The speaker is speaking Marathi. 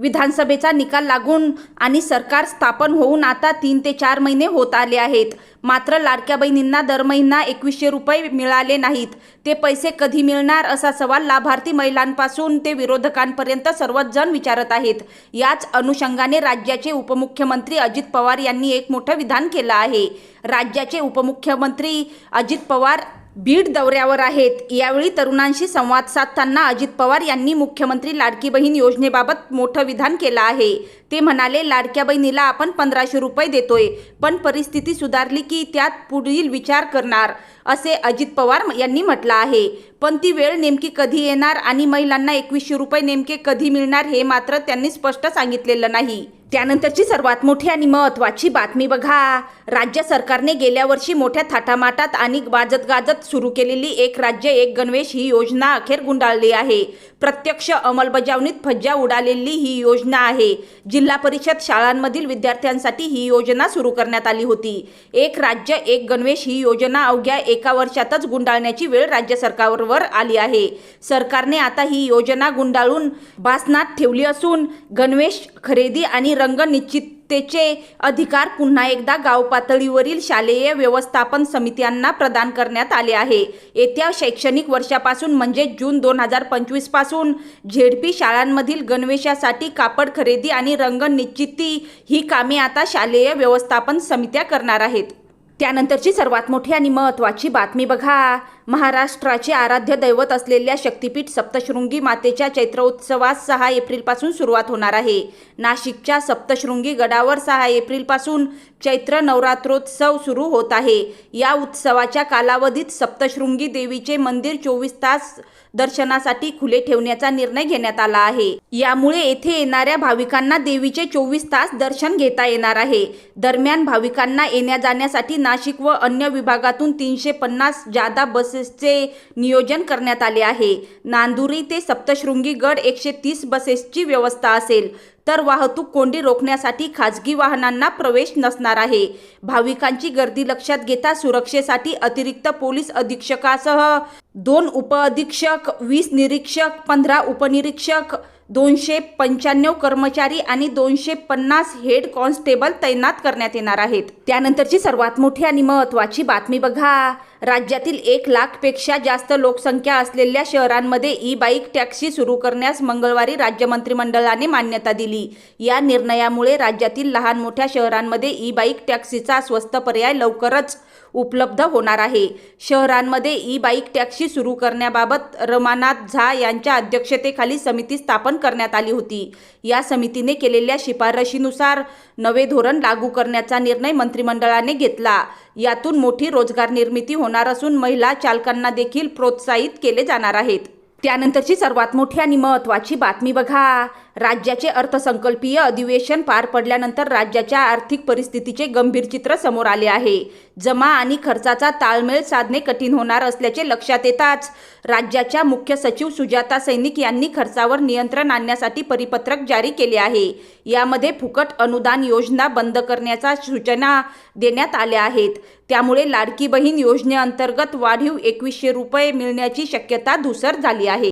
विधानसभेचा निकाल लागून आणि सरकार स्थापन होऊन आता तीन ते चार महिने होत आले आहेत. मात्र लाडक्या बहिणींना दर महिना एकवीसशे रुपये मिळाले नाहीत. ते पैसे कधी मिळणार असा सवाल लाभार्थी महिलांपासून ते विरोधकांपर्यंत सर्वच जण विचारत आहेत. याच अनुषंगाने राज्याचे उपमुख्यमंत्री अजित पवार यांनी एक मोठं विधान केलं आहे. राज्याचे उपमुख्यमंत्री अजित पवार बीड दौऱ्यावर आहेत. यावेळी तरुणांशी संवाद साधताना अजित पवार यांनी मुख्यमंत्री लाडकी बहीण योजनेबाबत मोठं विधान केलं आहे. ते म्हणाले लाडक्या बहिणीला आपण पंधराशे रुपये देतोय पण परिस्थिती सुधारली की त्यात पुढील विचार करणार असे अजित पवार यांनी म्हटलं आहे. पण ती वेळ नेमकी कधी येणार आणि महिलांना एकवीसशे रुपये नेमके कधी मिळणार हे मात्र त्यांनी स्पष्ट सांगितलेलं नाही. त्यानंतरची सर्वात मोठी आणि महत्त्वाची बातमी बघा. राज्य सरकारने गेल्या वर्षी मोठ्या थाटामाटात आणि गाजत गाजत सुरू केलेली एक राज्य एक गणवेश ही योजना अखेर गुंडाळली आहे. प्रत्यक्ष अंमलबजावणीत फज्जा उडालेली ही योजना आहे. जिल्हा परिषद शाळांमधील विद्यार्थ्यांसाठी ही योजना सुरू करण्यात आली होती. एक राज्य एक गणवेश ही योजना अवघ्या एका वर्षातच गुंडाळण्याची वेळ राज्य सरकारवर आली आहे. सरकारने आता ही योजना गुंडाळून बासनात ठेवली असून गणवेश खरेदी आणि रंग निश्चिततेचे अधिकार पुन्हा एकदा गाव पातळीवरील शालेय व्यवस्थापन समित्यांना प्रदान करण्यात आले आहे. येत्या शैक्षणिक वर्षापासून म्हणजे जून दोन हजार पंचवीसपासून झेडपी शाळांमधील गणवेशासाठी कापड खरेदी आणि रंग निश्चिती ही कामे आता शालेय व्यवस्थापन समित्या करणार आहेत. त्यानंतरची सर्वात मोठी आणि महत्त्वाची बातमी बघा. महाराष्ट्राचे आराध्य दैवत असलेल्या शक्तिपीठ सप्तशृंगी मातेच्या चैत्रोत्सवास सहा एप्रिलपासून सुरुवात होणार आहे. नाशिकच्या सप्तशृंगी गडावर सहा एप्रिलपासून चैत्र नवरात्रोत्सव सुरू होत आहे. या उत्सवाच्या कालावधीत सप्तशृंगी देवीचे मंदिर चोवीस तास दर्शनासाठी खुले ठेवण्याचा निर्णय घेण्यात आला आहे. यामुळे येथे येणाऱ्या भाविकांना देवीचे चोवीस तास दर्शन घेता येणार आहे. दरम्यान भाविकांना येण्या जाण्यासाठी नाशिक व अन्य विभागातून तीनशे पन्नास जादा बसेसचे नियोजन करण्यात आले आहे. नांदुरी ते सप्तशृंगी गड एकशे तीस बसेसची व्यवस्था असेल. तर वाहतूक कोंडी रोखण्यासाठी खाजगी वाहनांना प्रवेश नसणार आहे. भाविकांची गर्दी लक्षात घेता सुरक्षेसाठी अतिरिक्त पोलीस अधीक्षकासह दोन उपअधीक्षक वीस निरीक्षक पंधरा उपनिरीक्षक दोनशे पंच्याण्णव कर्मचारी आणि दोनशे पन्नास हेड कॉन्स्टेबल तैनात करण्यात येणार आहेत. त्यानंतरची सर्वात मोठी आणि महत्त्वाची बातमी बघा. राज्यातील एक लाखपेक्षा जास्त लोकसंख्या असलेल्या शहरांमध्ये ई बाईक टॅक्सी सुरू करण्यास मंगळवारी राज्य मंत्रिमंडळाने मान्यता दिली. या निर्णयामुळे राज्यातील लहान मोठ्या शहरांमध्ये ई बाईक टॅक्सीचा स्वस्त पर्याय लवकरच उपलब्ध होणार आहे. शहरांमध्ये ई बाईक टॅक्सी सुरू करण्याबाबत रमानाथ झा यांच्या अध्यक्षतेखाली समिती स्थापन करण्यात आली होती. या समितीने केलेल्या शिफारशीनुसार नवे धोरण लागू करण्याचा निर्णय मंत्रिमंडळाने घेतला. यातून मोठी रोजगार निर्मिती होणार असून महिला चालकांना देखील प्रोत्साहित केले जाणार आहेत. त्यानंतरची सर्वात मोठी आणि महत्त्वाची बातमी बघा. राज्याचे अर्थसंकल्पीय अधिवेशन पार पडल्यानंतर राज्याच्या आर्थिक परिस्थितीचे गंभीर चित्र समोर आले आहे. जमा आणि खर्चाचा ताळमेळ साधणे कठीण होणार असल्याचे लक्षात येताच राज्याच्या मुख्य सचिव सुजाता सैनिक यांनी खर्चावर नियंत्रण आणण्यासाठी परिपत्रक जारी केले आहे. यामध्ये फुकट अनुदान योजना बंद करण्याच्या सूचना देण्यात आल्या आहेत. त्यामुळे लाडकी बहीण योजनेअंतर्गत वाढीव एकवीसशे रुपये मिळण्याची शक्यता धुसर झाली आहे.